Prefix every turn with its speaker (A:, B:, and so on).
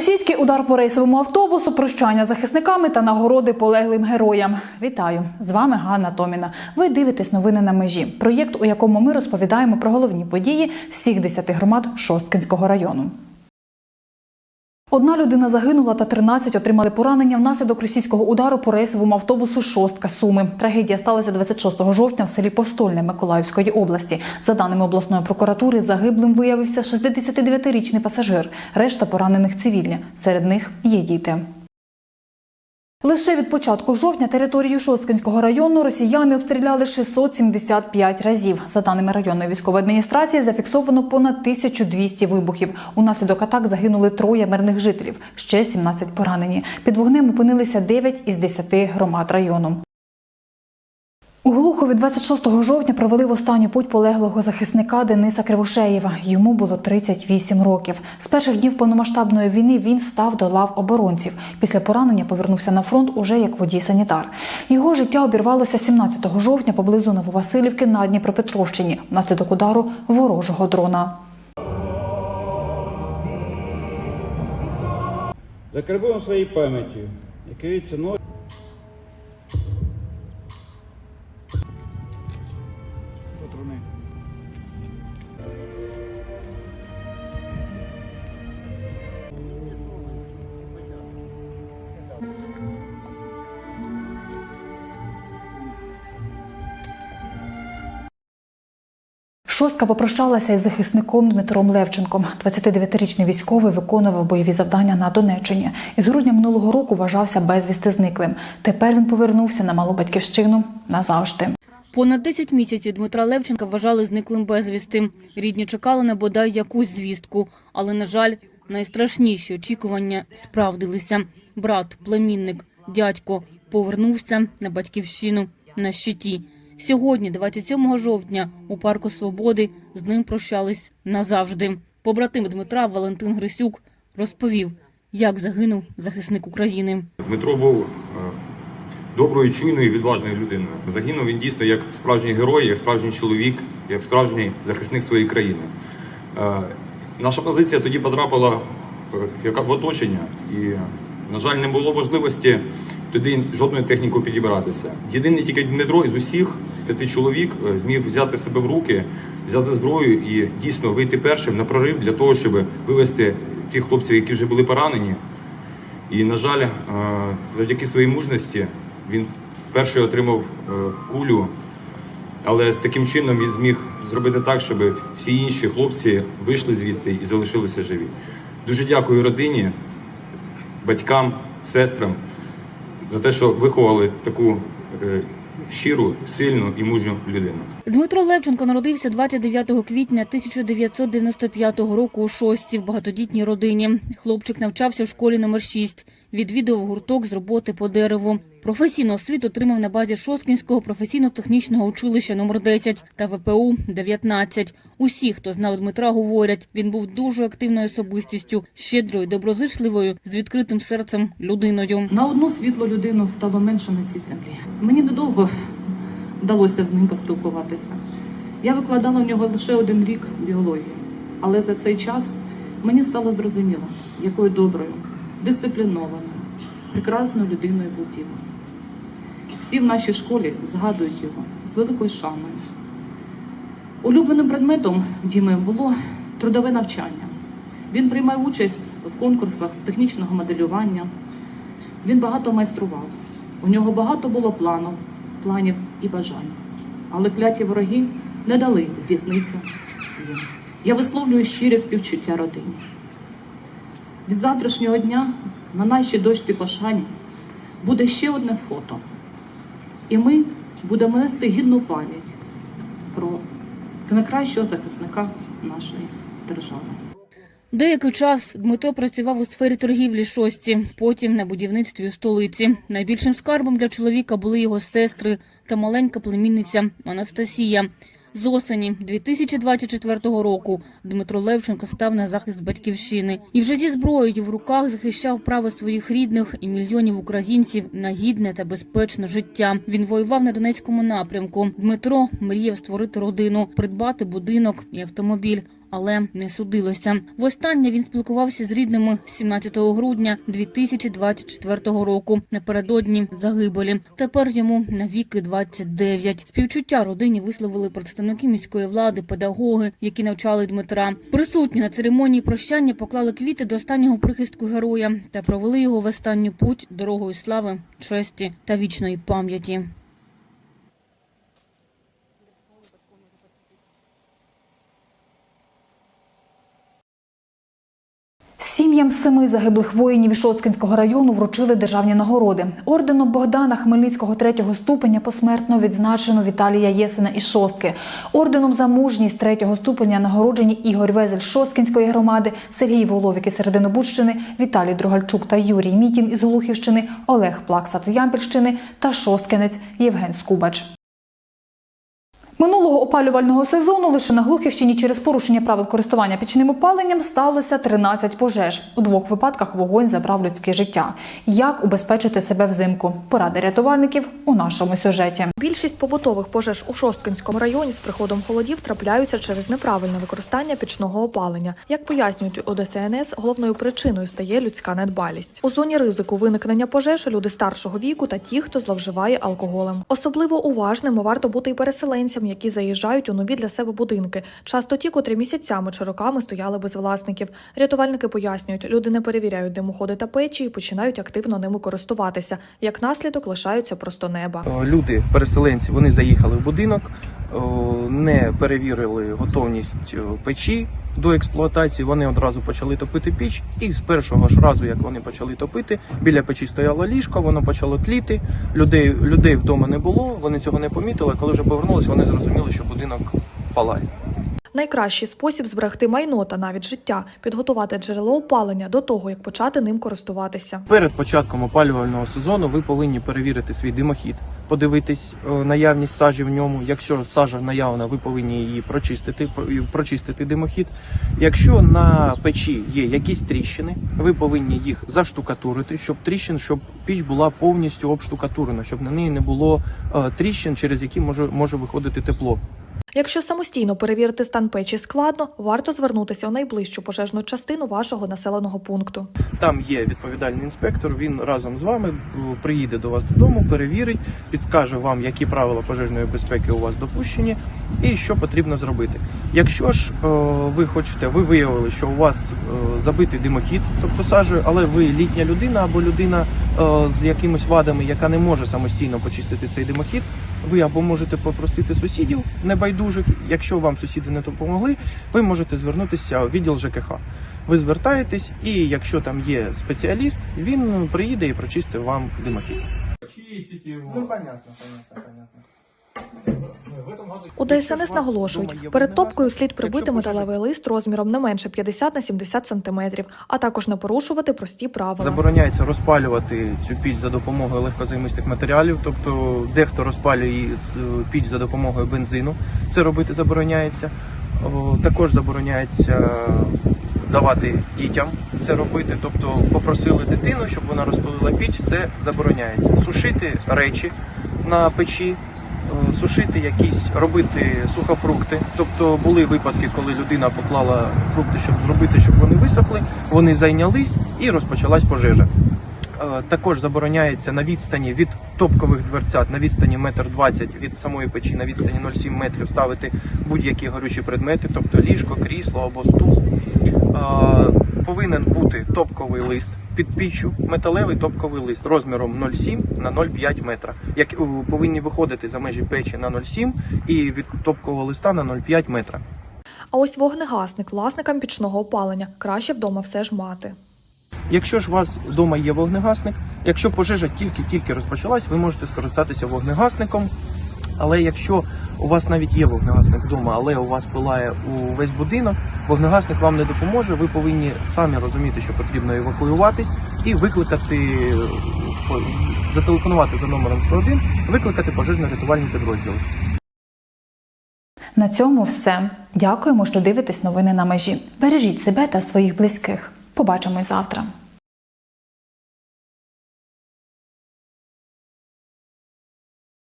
A: Російський удар по рейсовому автобусу, прощання захисниками та нагороди полеглим героям. Вітаю! З вами Ганна Томіна. Ви дивитесь новини на межі. Проєкт, у якому ми розповідаємо про головні події всіх 10 громад Шосткинського району. Одна людина загинула та 13 отримали поранення внаслідок російського удару по рейсовому автобусу Шостка Суми. Трагедія сталася 26 жовтня в селі Постольне Миколаївської області. За даними обласної прокуратури, загиблим виявився 69-річний пасажир. Решта поранених цивільні. Серед них є діти. Лише від початку жовтня територію Шосткинського району росіяни обстріляли 675 разів. За даними районної військової адміністрації, зафіксовано понад 1200 вибухів. Унаслідок атак загинули троє мирних жителів, ще 17 поранені. Під вогнем опинилися 9 із 10 громад району. У 26 жовтня провели в останню путь полеглого захисника Дениса Кривошеєва. Йому було 38 років. З перших днів повномасштабної війни він став до лав оборонців. Після поранення повернувся на фронт уже як водій-санітар. Його життя обірвалося 17 жовтня поблизу Нововасилівки на Дніпропетровщині внаслідок удару ворожого дрона.
B: Закарбуємо своєю пам'яттю, якою ціною
A: Шостка попрощалася із захисником Дмитром Левченком. 29-річний військовий виконував бойові завдання на Донеччині. Із грудня минулого року вважався безвісти зниклим. Тепер він повернувся на малу батьківщину назавжди.
C: Понад 10 місяців Дмитра Левченка вважали зниклим безвісти. Рідні чекали на бодай якусь звістку, але, на жаль, найстрашніші очікування справдилися. Брат, племінник, дядько повернувся на батьківщину на щиті. Сьогодні, 27 жовтня, у парку Свободи з ним прощались назавжди. Побратим Дмитра Валентин Грисюк розповів, як загинув захисник України.
D: Дмитро був е, доброю, чуйною відважною людиною. Загинув він дійсно як справжній герой, як справжній чоловік, як справжній захисник своєї країни. Е, Наша позиція тоді потрапила е, в оточення, і, на жаль, не було можливості туди жодною технікою підібратися. Єдиний тільки Дмитро із усіх з п'яти чоловік е, зміг взяти себе в руки, взяти зброю і дійсно вийти першим на прорив для того, щоб вивести тих хлопців, які вже були поранені, і, на жаль, е, завдяки своїй мужності він перший отримав е, кулю, але таким чином він зміг зробити так, щоб всі інші хлопці вийшли звідти і залишилися живі. Дуже дякую родині, батькам, сестрам за те, що виховали таку е, щиру, сильну і мужню людину.
C: Дмитро Левченко народився 29 квітня 1995 року у Шостці в багатодітній родині. Хлопчик навчався в школі номер 6, відвідував гурток з роботи по дереву. Професійну освіту отримав на базі Шосткінського професійно-технічного училища номер 10 та ВПУ 19. Усі, хто знав Дмитра, говорять, він був дуже активною особистістю, щедрою, доброзичливою, з відкритим серцем людиною.
E: На одну світлу людину стало менше на цій землі. Мені недовго вдалося з ним поспілкуватися. Я викладала в нього лише один рік біології, але за цей час мені стало зрозуміло, якою доброю, дисциплінованою, прекрасною людиною був Діма. Всі в нашій школі згадують його з великою шаною. Улюбленим предметом Діми було трудове навчання. Він приймав участь в конкурсах з технічного моделювання. Він багато майстрував. У нього багато було планів, планів і бажань. Але кляті вороги не дали здійснитися. Я висловлюю щире співчуття родині. Від завтрашнього дня на нашій дошці пошані буде ще одне фото. І ми будемо нести гідну пам'ять про найкращого захисника нашої держави.
C: Деякий час Дмитро працював у сфері торгівлі шості, потім на будівництві у столиці. Найбільшим скарбом для чоловіка були його сестри та маленька племінниця Анастасія. З осені 2024 року Дмитро Левченко став на захист батьківщини і вже зі зброєю в руках захищав право своїх рідних і мільйонів українців на гідне та безпечне життя. Він воював на Донецькому напрямку. Дмитро мріяв створити родину, придбати будинок і автомобіль. Але не судилося. Востаннє він спілкувався з рідними 17 грудня 2024 року. Напередодні загибелі. Тепер йому навіки 29. Співчуття родині висловили представники міської влади, педагоги, які навчали Дмитра. Присутні на церемонії прощання поклали квіти до останнього прихистку героя та провели його в останню путь дорогою слави, честі та вічної пам'яті.
A: Сім'ям семи загиблих воїнів Ішоцкинського району вручили державні нагороди. Орденом Богдана Хмельницького третього ступеня посмертно відзначено Віталія Єсина із Шостки. Орденом за мужність третього ступеня нагороджені Ігор Везель Шосткінської громади, Сергій Воловік із Серединобудщини, Віталій Другальчук та Юрій Мітін із Глухівщини, Олег Плаксав з Ямпільщини та Шосткинець Євген Скубач. Минулого опалювального сезону лише на Глухівщині через порушення правил користування пічним опаленням сталося 13 пожеж. У двох випадках вогонь забрав людське життя. Як убезпечити себе взимку? Поради рятувальників у нашому сюжеті.
F: Більшість побутових пожеж у Шосткинському районі з приходом холодів трапляються через неправильне використання пічного опалення. Як пояснюють у ДСНС, головною причиною стає людська недбалість. У зоні ризику виникнення пожеж люди старшого віку та ті, хто зловживає алкоголем. Особливо уважними варто бути і переселенцям, які заїжджають у нові для себе будинки. Часто ті, котрі місяцями чи роками стояли без власників. Рятувальники пояснюють, люди не перевіряють димоходи та печі і починають активно ними користуватися. Як наслідок лишаються просто неба.
G: Е, Люди, переселенці, вони заїхали в будинок, е, не перевірили готовність е, печі до експлуатації. Вони одразу почали топити піч, і з першого ж разу, як вони почали топити, біля печі стояло ліжко, воно почало тліти. Людей, людей вдома не було, вони цього не помітили. Коли вже повернулися, вони зрозуміли, що будинок палає.
F: Найкращий спосіб зберегти майно та навіть життя підготувати джерело опалення до того, як почати ним користуватися.
G: Перед початком опалювального сезону ви повинні перевірити свій димохід, подивитись е, наявність сажі в ньому. Якщо сажа наявна, ви повинні її прочистити, прочистити димохід. Якщо на печі є якісь тріщини, ви повинні їх заштукатурити, щоб тріщин, щоб піч була повністю обштукатурена, щоб на неї не було е, тріщин, через які може, може виходити тепло.
F: Якщо самостійно перевірити стан печі складно, варто звернутися у найближчу пожежну частину вашого населеного пункту.
G: Там є відповідальний інспектор. Він разом з вами е, приїде до вас додому, перевірить, підскаже вам, які правила пожежної безпеки у вас допущені, і що потрібно зробити. Якщо ж е, ви хочете, ви виявили, що у вас е, забитий димохід, тобто сажею, але ви літня людина або людина з якимись вадами, яка не може самостійно почистити цей димохід, ви або можете попросити сусідів небайдужих. Якщо вам сусіди не допомогли, ви можете звернутися у відділ ЖКХ. Ви звертаєтесь, і якщо там є спеціаліст, він приїде і прочистить вам димохід. Ну, понятно, понятно, понятно.
F: У ДСНС наголошують, перед топкою слід прибити металевий лист розміром не менше 50 на 70 сантиметрів, а також не порушувати прості правила.
G: Забороняється розпалювати цю піч за допомогою легкозаймистих матеріалів, тобто дехто розпалює цю піч за допомогою бензину. Це робити забороняється. Також забороняється давати дітям це робити. Тобто попросили дитину, щоб вона розпалила піч, це забороняється. Сушити речі на печі. Е, Сушити якісь, робити сухофрукти. Тобто були випадки, коли людина поклала фрукти, щоб зробити, щоб вони висохли. Вони зайнялись і розпочалась пожежа. Е, Також забороняється на відстані від топкових дверцят, на відстані метр двадцять від самої печі, на відстані 0,7 метрів ставити будь-які горючі предмети, тобто ліжко, крісло або стул. Е, Повинен бути топковий лист під піччю, металевий топковий лист розміром 0,7 на 0,5 метра. Як е, повинні виходити за межі печі на 0,7 і від топкового листа на 0,5 метра.
F: А ось вогнегасник власникам пічного опалення краще вдома все ж мати.
G: Якщо ж у вас вдома є вогнегасник, якщо пожежа тільки-тільки розпочалась, ви можете скористатися вогнегасником. Але якщо у вас навіть є вогнегасник вдома, але у вас пилає увесь будинок, вогнегасник вам не допоможе. Ви повинні самі розуміти, що потрібно евакуюватись і викликати, зателефонувати за номером 101, викликати пожежно-рятувальні підрозділи.
A: На цьому все. Дякуємо, що дивитесь новини на межі. Бережіть себе та своїх близьких. Побачимось завтра.